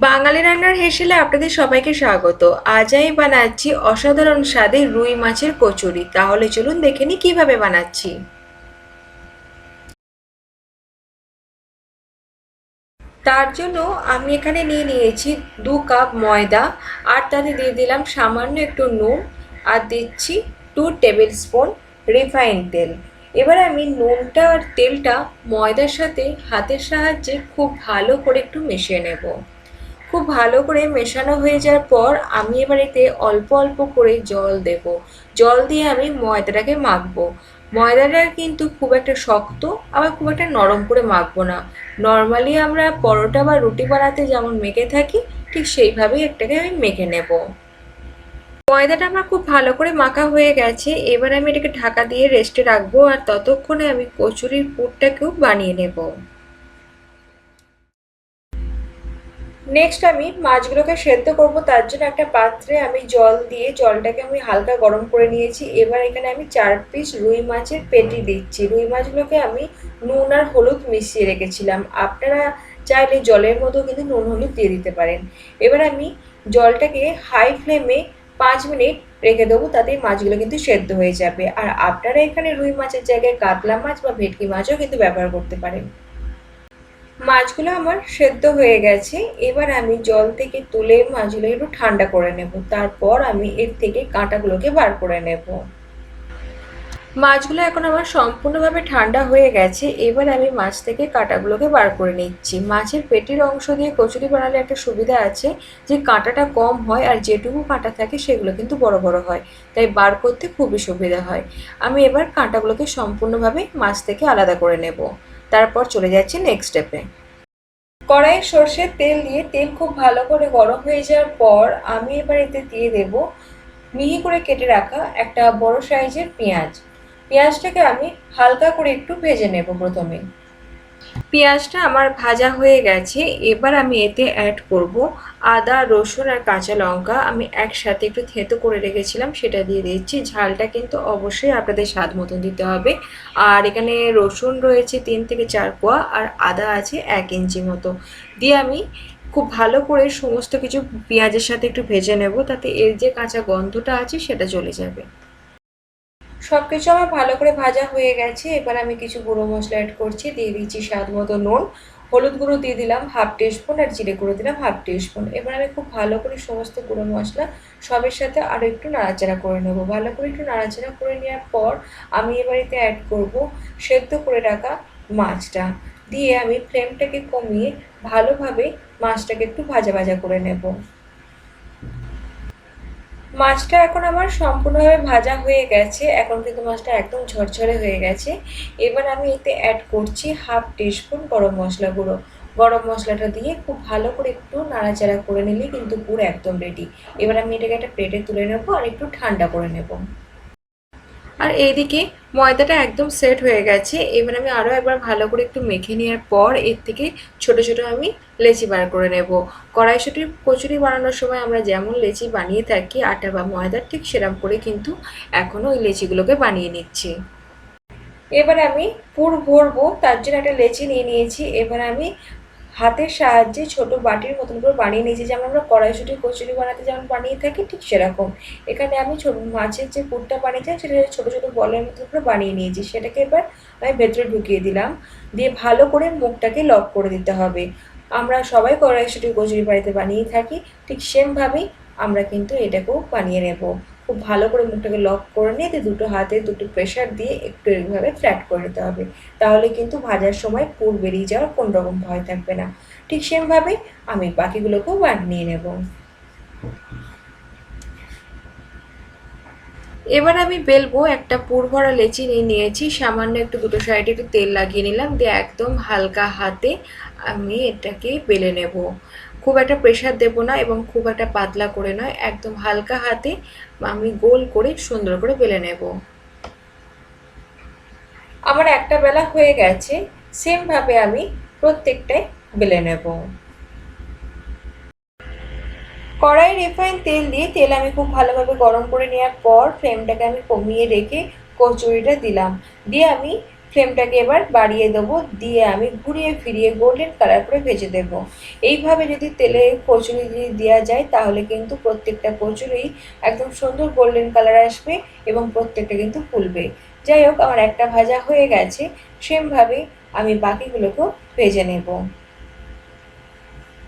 বাঙালি রান্নার হেসেলে আপনাদের সবাইকে স্বাগত। আজ আমি বানাচ্ছি অসাধারণ স্বাদে রুই মাছের কচুরি। তাহলে চলুন দেখে নিই কীভাবে বানাচ্ছি। তার জন্য আমি এখানে নিয়ে নিয়েছি দু কাপ ময়দা, আর তাতে দিয়ে দিলাম সামান্য একটু নুন, আর দিচ্ছি টু টেবিল স্পুন রিফাইন তেল। এবার আমি নুনটা আর তেলটা ময়দার সাথে হাতের সাহায্যে খুব ভালো করে একটু মিশিয়ে নেব। খুব ভালো করে মেশানো হয়ে যাওয়ার পর আমি এবার এতে অল্প অল্প করে জল দেব। জল দিয়ে আমি ময়দাটাকে মাখবো। ময়দাটা কিন্তু খুব একটা শক্ত, আবার খুব একটা নরম করে মাখবো না। নর্মালি আমরা পরোটা বা রুটি বানাতে যেমন মেখে থাকি, ঠিক সেইভাবেই একটাকে আমি মেখে নেব। ময়দাটা আমার খুব ভালো করে মাখা হয়ে গেছে। এবার আমি এটাকে ঢাকা দিয়ে রেস্টে রাখব আর ততক্ষণে আমি কচুরির পুরটাকেও বানিয়ে নেব। নেক্সট আমি মাছগুলোকে সেদ্ধ করব, তার জন্য একটা পাত্রে আমি জল দিয়ে জলটাকে আমি হালকা গরম করে নিয়েছি। এবার এখানে আমি চার পিস রুই মাছের পেটি দিচ্ছি। রুই মাছগুলোকে আমি নুন আর হলুদ মিশিয়ে রেখেছিলাম। আপনারা চাইলে জলের মধ্যেও কিন্তু নুন হলুদ দিয়ে দিতে পারেন। এবার আমি জলটাকে হাই ফ্লেমে পাঁচ মিনিট রেখে দেবো, তাতে মাছগুলো কিন্তু সেদ্ধ হয়ে যাবে। আর আপনারা এখানে রুই মাছের জায়গায় কাতলা মাছ বা ভেটকি মাছও কিন্তু ব্যবহার করতে পারেন। মাছগুলো আমার সেদ্ধ হয়ে গেছে। এবার আমি জল থেকে তুলে মাছগুলো একটু ঠান্ডা করে নেব। তারপর আমি এর থেকে কাঁটাগুলোকে বার করে নেব। মাছগুলো এখন আমার সম্পূর্ণভাবে ঠান্ডা হয়ে গেছে। এবার আমি মাছ থেকে কাঁটাগুলোকে বার করে নিচ্ছি। মাছের পেটের অংশ দিয়ে কচুরি বানালে একটা সুবিধা আছে যে কাঁটাটা কম হয় আর যেটুকু কাঁটা থাকে সেগুলো কিন্তু বড় বড় হয়। তাই বার করতে খুবই সুবিধা হয়। আমি এবার কাঁটাগুলোকে সম্পূর্ণভাবে মাছ থেকে আলাদা করে নেব। তারপর চলে যাচ্ছি নেক্সট স্টেপে কড়াইয়ে সর্ষের তেল দিয়ে তেল খুব ভালো করে গরম হয়ে যাওয়ার পর আমি এবার এতে দিয়ে দেব মিহি করে কেটে রাখা একটা বড় সাইজের পেঁয়াজ। পেঁয়াজটাকে আমি হালকা করে একটু ভেজে নেব প্রথমে। পেঁয়াজটা আমার ভাজা হয়ে গেছে, এবার আমি এতে অ্যাড করব আদা, রসুন আর কাঁচা লঙ্কা। আমি একসাথে একটু থেঁতো করে রেখেছিলাম, সেটা দিয়ে দিচ্ছি। ঝালটা কিন্তু অবশ্যই আপনাদের স্বাদ মতন দিতে হবে। আর এখানে রসুন রয়েছে তিন থেকে চার কোয়া, আর আদা আছে এক ইঞ্চি মতো। দিয়ে আমি খুব ভালো করে সমস্ত কিছু পেঁয়াজের সাথে একটু ভেজে নেব, তাতে এর যে কাঁচা গন্ধটা আছে, সেটা চলে যাবে। সব কিছু আমার ভালো করে ভাজা হয়ে গেছে। এবার আমি কিছু গুঁড়ো মশলা অ্যাড করছি, দিয়ে দিচ্ছি স্বাদ মতো নুন। হলুদ গুঁড়ো দিয়ে দিলাম হাফ টিস্পুন আর জিরে গুঁড়ো দিলাম হাফ টিস্পুন এবার আমি খুব ভালো করে সমস্ত গুঁড়ো মশলা সবের সাথে আরও একটু নাড়াচাড়া করে নেব। ভালো করে একটু নাড়াচাড়া করে নেওয়ার পর আমি এবার এতে অ্যাড করব সেদ্ধ করে রাখা মাছটা। দিয়ে আমি ফ্লেমটাকে কমিয়ে ভালোভাবে মাছটাকে একটু ভাজা ভাজা করে নেব। মাছটা এখন আমার সম্পূর্ণভাবে ভাজা হয়ে গেছে। এখন কিন্তু মাছটা একদম ঝরঝরে হয়ে গেছে। এবার আমি এতে অ্যাড করছি হাফ টিস্পুন গরম মশলা গুঁড়ো। গরম মশলাটা দিয়ে খুব ভালো করে একটু নাড়াচাড়া করে নিলেই কিন্তু পুরো একদম রেডি এবার আমি এটাকে একটা প্লেটে তুলে নেব আর একটু ঠান্ডা করে নেব। আর এইদিকে ময়দাটা একদম সেট হয়ে গেছে। এবার আমি আরও একবার ভালো করে একটু মেখে নেওয়ার পর এর থেকে ছোট ছোট আমি লেচি বার করে নেব। কড়াইশুটির কচুরি বানানোর সময় আমরা যেমন লেচি বানিয়ে থাকি, আটা বা ময়দার ঠিক সেরকম করে কিন্তু এখনও ওই লেচিগুলোকে বানিয়ে নিচ্ছি। এবার আমি পুর ভরবো, তার জন্য একটা লেচি নিয়ে নিয়েছি। এবার আমি হাতের সাহায্যে ছোট বাটির মতন করে বানিয়ে নিয়েছি। যেমন আমরা কড়াইশুটি, কচুরি বানাতে যেমন বানিয়ে থাকি, ঠিক সেরকম। এখানে আমি ছোট মাছের যে পুরটা বানিয়েছিলাম সেটা ছোটো ছোটো বলের মতন করে বানিয়ে নিয়েছি। সেটাকে এবার আমি ভেতরে ঢুকিয়ে দিলাম। দিয়ে ভালো করে মুখটাকে লক করে দিতে হবে। আমরা সবাই কড়াইশুটি, কচুরি বাড়িতে বানিয়ে থাকি, ঠিক সেমভাবেই আমরা কিন্তু এটাকেও বানিয়ে নেব। খুব ভালো করে মুখটাকে লক করে নিয়ে দুটো হাতে দুটো প্রেশার দিয়ে একটু এইভাবে ফ্ল্যাট করে নিতে হবে। তাহলে কিন্তু ভাজার সময় পুর বেরিয়ে যাওয়ার কোনো রকম ভয় থাকবে না। ঠিক সেমভাবে আমি বাকিগুলোকেও বানিয়ে নেব। এবার আমি বেলবো একটা পুর ভরা লেচি নিয়ে নিয়েছি, সামান্য একটু দুটো সাইডে একটু তেল লাগিয়ে নিলাম, দিয়ে একদম হালকা হাতে আমি এটাকে বেলে নেব। খুব একটা প্রেশার দেবো না এবং খুব একটা পাতলা করে নয়, একদম হালকা হাতে আমি গোল করে সুন্দর করে বেলে নেব। আমার একটা বেলা হয়ে গেছে সেমভাবে আমি প্রত্যেকটাই বেলে নেব। কড়াই রিফাইন তেল দিয়ে তেল আমি খুব ভালোভাবে গরম করে নেওয়ার পর ফ্লেমটাকে আমি কমিয়ে রেখে কচুরিটা দিলাম। দিয়ে আমি ফ্লেমটাকে এবার বাড়িয়ে দেবো, দিয়ে আমি ঘুরিয়ে ফিরিয়ে গোল্ডেন কালার করে ভেজে দেব। এইভাবে যদি তেলে কচুরি যদি দেওয়া যায়, তাহলে কিন্তু প্রত্যেকটা কচুরি একদম সুন্দর গোল্ডেন কালার আসবে এবং প্রত্যেকটা কিন্তু ফুলবে। যাই হোক, আমার একটা ভাজা হয়ে গেছে, সেমভাবে আমি বাকিগুলোকেও ভেজে নেব।